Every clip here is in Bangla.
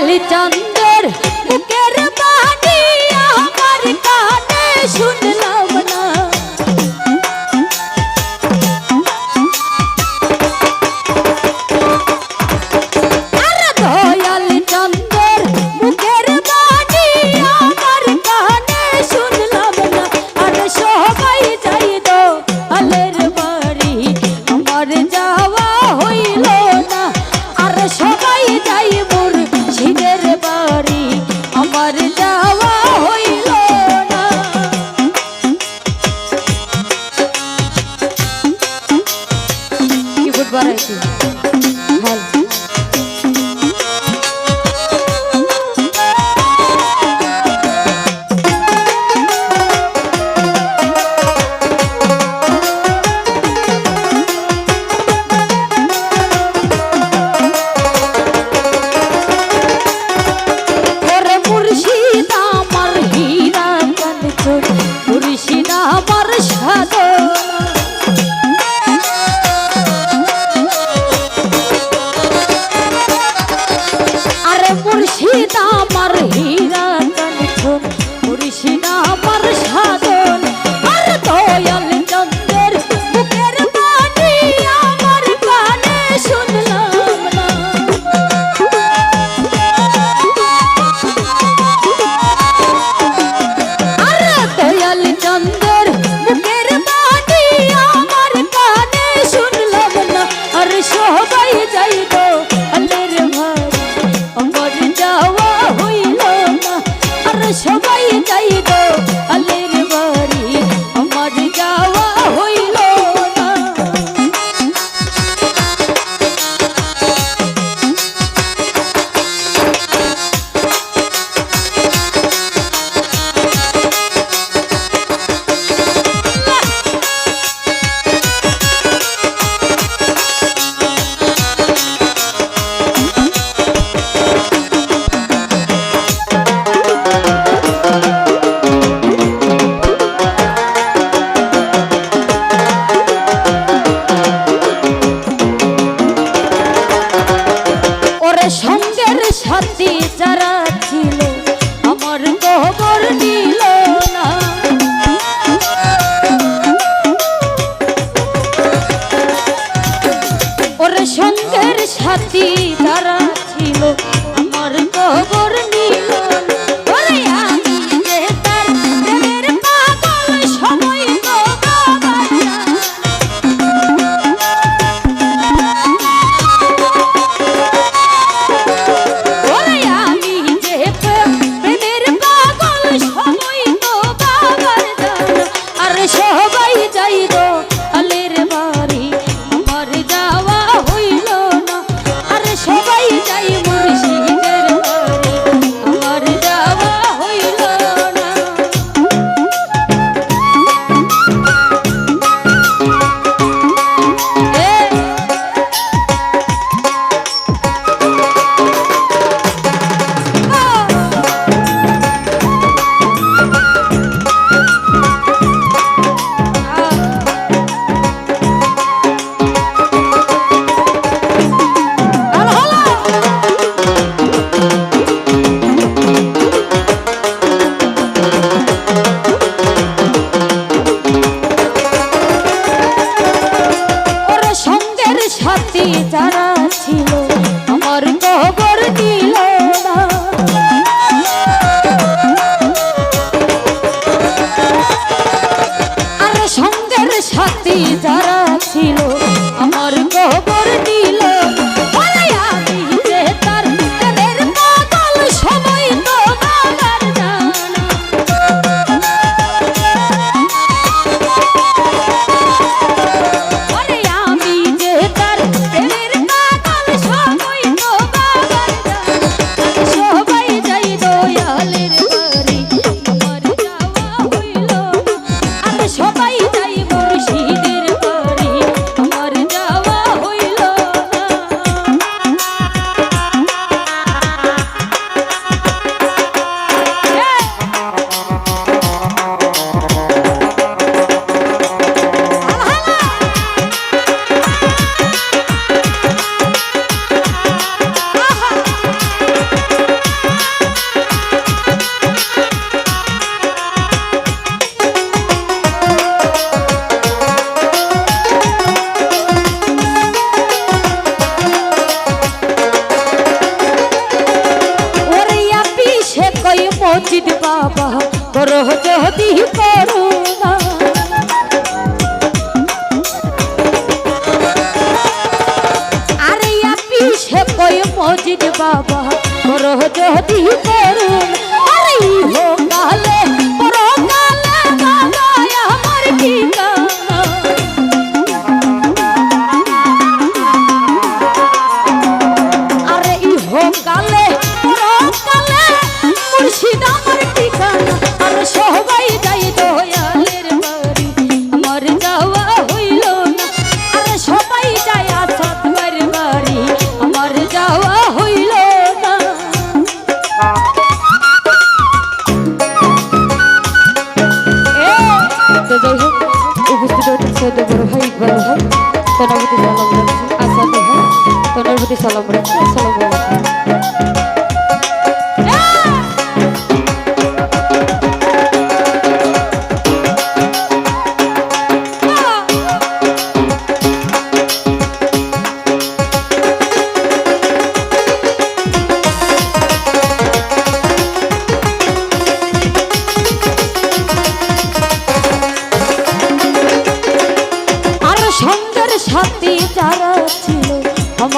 লাল সবাই যাই সঙ্গের সাথে যারা ছিল আমার খবর নিল না। ওর সঙ্গের সাথী মজিদ বাবা করো যদি করুণা আরে আপিস কয় মজিদ বাবা করো যদি করুণা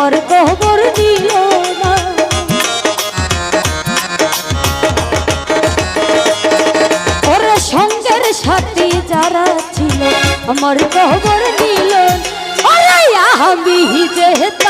আমার কবর দিও না। সঙ্গের সাথে যারা ছিল আমার কবর দিল। আমি যেহেতু